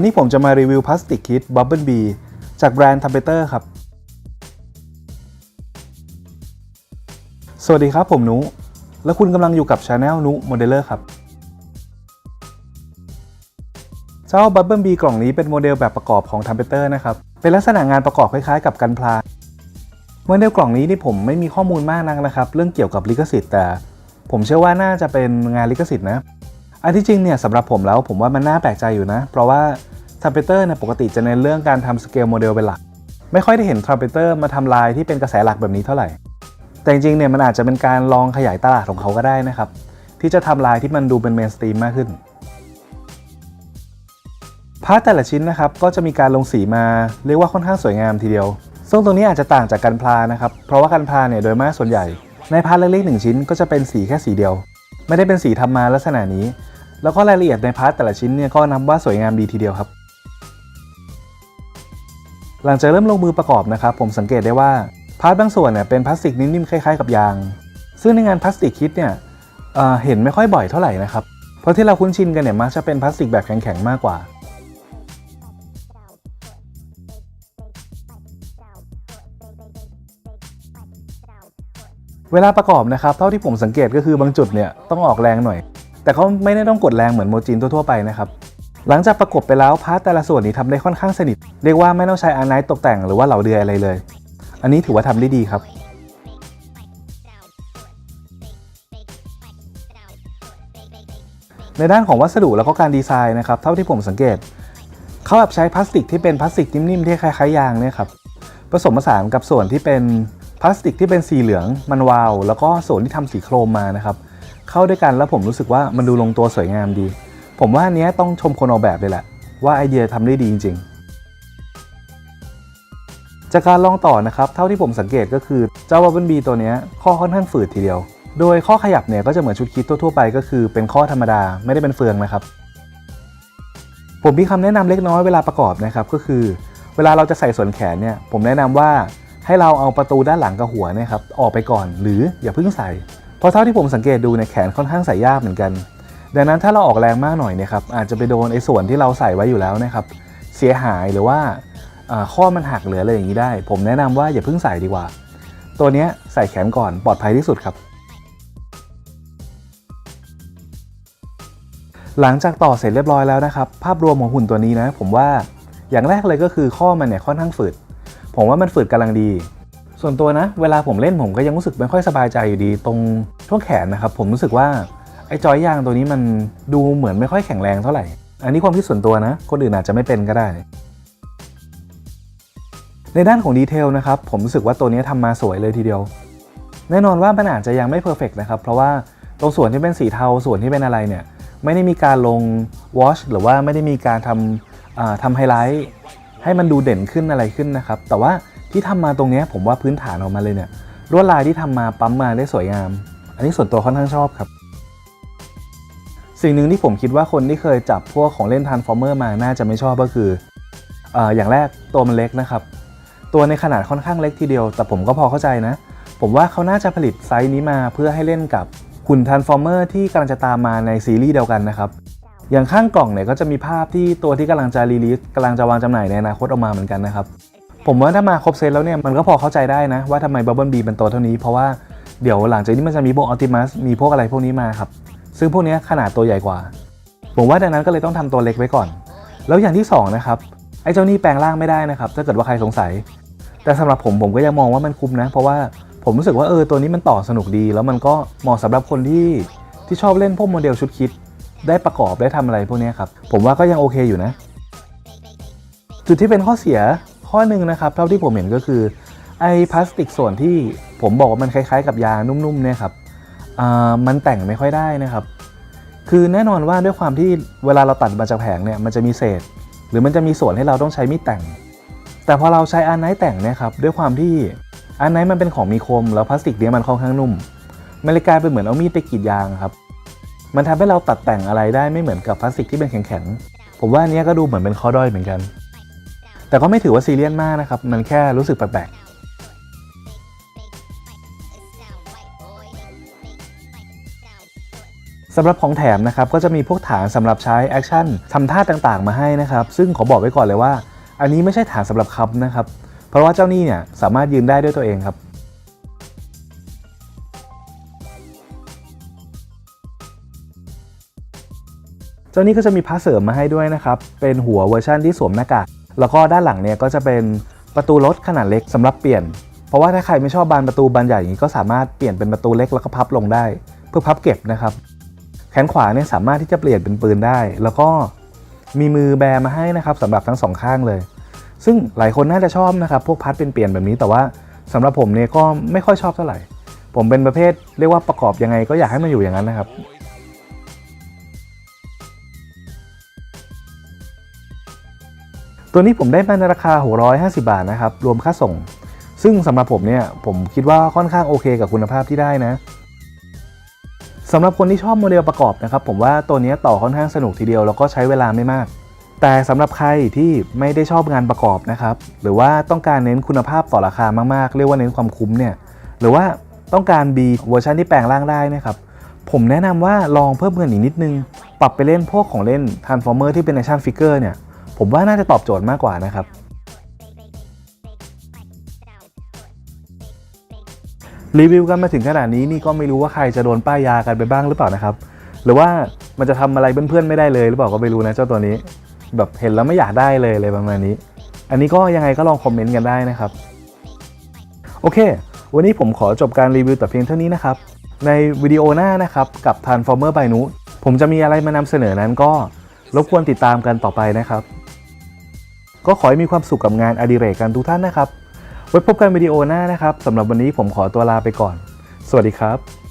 นนี้ผมจะมารีวิวพลาสติกคิดบับเบิลบีจากแบรนด์ทัมเปเตอร์ครับ สวัสดีครับผมนุ และคุณกำลังอยู่กับช anel นุโมเดลเลอร์ครับ เจ้าบับเบิลบีกล่องนี้เป็นโมเดลแบบประกอบของทัมเปเตอร์นะครับ เป็นลักษณะงานประกอบคล้ายๆกับกันพลาโมเดลกล่องนี้นี่ผมไม่มีข้อมูลมากนักนะครับ เรื่องเกี่ยวกับลิขสิทธิ์แต่ ผมเชื่อว่าน่าจะเป็นงานลิขสิทธิ์นะ อันที่จริงเนี่ยสำหรับผมแล้วผมว่ามันน่าแปลกใจอยู่นะ เพราะว่าทรัมเปเตอร์เนี่ยปกติจะเน้นเรื่องการทำสเกลโมเดลเป็นหลัก ไม่ค่อยได้เห็นทรัมเปเตอร์มาทำลายที่เป็นกระแสหลักแบบนี้เท่าไหร่ แต่จริงๆเนี่ยมันอาจจะเป็นการลองขยายตลาดของเขาก็ได้นะครับ ที่จะทำลายที่มันดูเป็นเมนสตรีมมากขึ้นพาร์ทแต่ละชิ้นนะครับก็จะมีการลงสีมาเรียกว่าค่อนข้างสวยงามทีเดียว ซึ่งตรงนี้อาจจะต่างจากกันพลานะครับ เพราะว่ากันพลาเนี่ยโดยมากส่วนใหญ่ ในพาร์ทเล็กๆหนึ่งชิ้นก็จะเป็นสีแค่สีเดียว ไม่ได้เป็นสีทำมาลักษณะนี้ แล้วก็รายละเอียดในพาร์ทแต่ละชิ้นเนี่ยก็นับว่าสวยงามดีทีเดียวครับ หลังจากเริ่มลงมือประกอบนะครับ ผมสังเกตได้ว่าพาร์ทบางส่วนเนี่ยเป็นพลาสติกนิ่มๆคล้ายๆกับยาง ซึ่งในงานพลาสติกคิดเนี่ยเเห็นไม่ค่อยบ่อยเท่าไหร่นะครับ เพราะที่เราคุ้นชินกันเนี่ยมักจะเป็นพลาสติกแบบแข็งๆมากกว่า เวลาประกอบนะครับเท่าที่ผมสังเกตก็คือบางจุดเนี่ยต้องออกแรงหน่อย แต่เขาไม่ได้ต้องกดแรงเหมือนโมจินทั่วๆไปนะครับหลังจากประกบไปแล้วพาร์ทแต่ละส่วนนี้ทำได้ค่อนข้างสนิท เรียกว่าไม่ต้องใช้อาร์ไนท์ตกแต่งหรือว่าเหลาเดือยอะไรเลย อันนี้ถือว่าทำได้ดีครับ ในด้านของวัสดุแล้วก็การดีไซน์นะครับเท่าที่ผมสังเกต เขาแบบใช้พลาสติกที่เป็นพลาสติกนิ่มๆที่คล้ายๆยางเนี่ยครับผสมผสานกับส่วนที่เป็น ลาสติกที่เป็นสีเหลืองมันวาว แล้วก็ส่วนที่ทำสีโครมมานะครับ เข้าด้วยกันแล้วผมรู้สึกว่ามันดูลงตัวสวยงามดี ผมว่าอันนี้ต้องชมคนออกแบบเลยแหละ ว่าไอเดียทำได้ดีจริง ๆ จากการลองต่อนะครับเท่าที่ผมสังเกตก็คือเจ้าบับเบิลบีตัวนี้ข้อค่อนข้างฝืดทีเดียว โดยข้อขยับเนี่ยก็จะเหมือนชุดคิดทั่วๆไปก็คือเป็นข้อธรรมดาไม่ได้เป็นเฟืองนะครับผมมีคำแนะนำเล็กน้อยเวลาประกอบนะครับก็คือ เวลาเราจะใส่ส่วนแขนเนี่ยผมแนะนำว่า ให้เราเอาประตูด้านหลังกับหัวเนะครับออกไปก่อน หรืออย่าเพิ่งใส่ เพราะเท่าที่ผมสังเกตดูเนี่ยแขนค่อนข้างใส่ยากเหมือนกัน ดังนั้นถ้าเราออกแรงมากหน่อยเนี่ยครับอาจจะไปโดนไอ้ส่วนที่เราใส่ไว้อยู่แล้วนะครับเสียหายหรือว่าข้อมันหักเหลืออะไรอย่างนี้ได้ ผมแนะนำว่าอย่าเพิ่งใส่ดีกว่า ตัวเนี้ยใส่แขนก่อนปลอดภัยที่สุดครับ หลังจากต่อเสร็จเรียบร้อยแล้วนะครับ ภาพรวมของหุ่นตัวนี้นะ ผมว่าอย่างแรกเลยก็คือข้อมันเนี่ยค่อนข้างฝืด ผมว่ามันฝืดกำลังดี ส่วนตัวนะ เวลาผมเล่นผมก็ยังรู้สึกไม่ค่อยสบายใจอยู่ดี ตรงช่วงแขนนะครับ ผมรู้สึกว่าไอ้จอยยางตัวนี้มันดูเหมือนไม่ค่อยแข็งแรงเท่าไหร่ อันนี้ความคิดส่วนตัวนะ คนอื่นอาจจะไม่เป็นก็ได้ ในด้านของดีเทลนะครับ ผมรู้สึกว่าตัวนี้ทำมาสวยเลยทีเดียว แน่นอนว่ามันอาจจะยังไม่เพอร์เฟกนะครับ เพราะว่าตรงส่วนที่เป็นสีเทาส่วนที่เป็นอะไรเนี่ย ไม่ได้มีการลงวอชหรือว่าไม่ได้มีการทำทำไฮไลท์ ให้มันดูเด่นขึ้นอะไรขึ้นนะครับ แต่ว่าที่ทำมาตรงนี้ผมว่าพื้นฐานออกมาเลยเนี่ยลวดลายที่ทำมาปั๊มมาได้สวยงาม อันนี้ส่วนตัวค่อนข้างชอบครับ สิ่งหนึ่งที่ผมคิดว่าคนที่เคยจับพวกของเล่นทานฟอร์เมอร์มาน่าจะไม่ชอบก็คือออย่างแรกตัวมันเล็กนะครับ ตัวในขนาดค่อนข้างเล็กทีเดียว แต่ผมก็พอเข้าใจนะ ผมว่าเขาน่าจะผลิตไซส์นี้มาเพื่อให้เล่นกับหุ่นท r นฟอร์เมอร์ที่กำลังจะตามมาในซีรีส์เดียวกันนะครับ อย่างข้างกล่องเนี่ยก็จะมีภาพที่ตัวที่กำลังจะรีลีสกำลังจะวางจำหน่ายในอนาคตออกมาเหมือนกันนะครับ ผมว่าถ้ามาครบเซตแล้วเนี่ยมันก็พอเข้าใจได้นะ ว่าทำไมบับเบิลบีเป็นตัวเท่านี้ เพราะว่าเดี๋ยวหลังจากนี้มันจะมีพวกออติมัสมีพวกอะไรพวกนี้มาครับ ซึ่งพวกนี้ขนาดตัวใหญ่กว่า ผมว่าดังนั้นก็เลยต้องทำตัวเล็กไว้ก่อน แล้วอย่างที่สองนะครับไอ้เจ้านี่แปลงร่างไม่ได้นะครับ ถ้าเกิดว่าใครสงสัย แต่สำหรับผมผมก็ยังมองว่ามันคุ้มนะ เพราะว่าผมรู้สึกว่าเออตัวนี้มันต่อสนุกดี แล้วมันก็เหมาะสำหรับคนที่ที่ชอบเล่นพวกโมเดลชุดคิด ได้ประกอบได้ทำอะไรพวกนี้ครับ ผมว่าก็ยังโอเคอยู่นะ จุดที่เป็นข้อเสียข้อหนึ่งนะครับ เท่าที่ผมเห็นก็คือไอ้พลาสติกส่วนที่ผมบอกว่ามันคล้ายๆ กับยางนุ่มๆเนี่ยครับมันแต่งไม่ค่อยได้นะครับ คือแน่นอนว่าด้วยความที่เวลาเราตัดมาจากแผงเนี่ยมันจะมีเศษ หรือมันจะมีส่วนให้เราต้องใช้มีดแต่ง แต่พอเราใช้อาร์ไนท์แต่งเนี่ยครับด้วยความที่อาร์ไนท์มันเป็นของมีคม แล้วพลาสติกเนี่ยมันค่อนข้างนุ่มมันเลยกลายเป็นเหมือนเอามีดไปกรีดยางครับ มันทำให้เราตัดแต่งอะไรได้ไม่เหมือนกับพลาสติกที่เป็นแข็งๆ ผมว่าอันเนี้ยก็ดูเหมือนเป็นข้อด้อยเหมือนกัน แต่ก็ไม่ถือว่าซีเรียสมากนะครับ มันแค่รู้สึกแปลกๆสำหรับของแถมนะครับก็จะมีพวกฐานสำหรับใช้แอคชั่นทำท่าต่างๆ มาให้นะครับ ซึ่งขอบอกไว้ก่อนเลยว่า อันนี้ไม่ใช่ฐานสำหรับคับนะครับ เพราะว่าเจ้านี่เนี่ยสามารถยืนได้ด้วยตัวเองครับ จ้านี้ก็จะมีพาร์ทเสริมมาให้ด้วยนะครับ เป็นหัวเวอร์ชันที่สวมหน้ากากแล้วก็ด้านหลังเนี่ยก็จะเป็นประตูรถขนาดเล็กสำหรับเปลี่ยน เพราะว่าถ้าใครไม่ชอบบานประตูบานใหญ่อย่างนี้ก็สามารถเปลี่ยนเป็นประตูเล็กแล้วก็พับลงได้ เพื่อพับเก็บนะครับ แขนขวาเนี่ยสามารถที่จะเปลี่ยนเป็นปืนได้ แล้วก็มีมือแบมาให้นะครับสำหรับทั้งสองข้างเลย ซึ่งหลายคนน่าจะชอบนะครับพวกพัดเป็นเปลี่ยนแบบนี้แต่ว่าสำหรับผมเนี่ยก็ไม่ค่อยชอบเท่าไหร่ ผมเป็นประเภทเรียกว่าประกอบยังไงก็อยากให้มันอยู่อย่างนั้นนะครับ ตัวนี้ผมได้มาในราคา 650 บาทนะครับ รวมค่าส่ง ซึ่งสำหรับผมเนี่ย ผมคิดว่าค่อนข้างโอเคกับคุณภาพที่ได้นะสำหรับคนที่ชอบโมเดลประกอบนะครับ ผมว่าตัวนี้ต่อค่อนข้างสนุกทีเดียวแล้วก็ใช้เวลาไม่มาก แต่สำหรับใครที่ไม่ได้ชอบงานประกอบนะครับ หรือว่าต้องการเน้นคุณภาพต่อราคามากๆ เรียกว่าเน้นความคุ้มเนี่ย หรือว่าต้องการ B เวอร์ชันที่แปลงร่างได้นะครับผมแนะนำว่าลองเพิ่มเงินอีกนิดนึง ปรับไปเล่นพวกของเล่น Transformer ที่เป็น action figure เนี่ย ผมว่าน่าจะตอบโจทย์มากกว่านะครับ รีวิวกันมาถึงขนาดนี้นี่ก็ไม่รู้ว่าใครจะโดนป้ายยากันไปบ้างหรือเปล่านะครับ หรือว่ามันจะทำอะไรเพื่อนๆไม่ได้เลยหรือเปล่าก็ไม่รู้นะเจ้าตัวนี้ แบบเห็นแล้วไม่อยากได้เลยอะไรประมาณนี้ อันนี้ก็ยังไงก็ลองคอมเมนต์กันได้นะครับ โอเค วันนี้ผมขอจบการรีวิวแต่เพียงเท่านี้นะครับ ในวิดีโอหน้านะครับกับ Transformer by นุผมจะมีอะไรมานำเสนอนั้นก็รบกวนติดตามกันต่อไปนะครับ ก็ขอให้มีความสุขกับงานอดิเรกกันทุกท่านนะครับ ไว้พบกันวิดีโอหน้านะครับสำหรับวันนี้ผมขอตัวลาไปก่อน สวัสดีครับ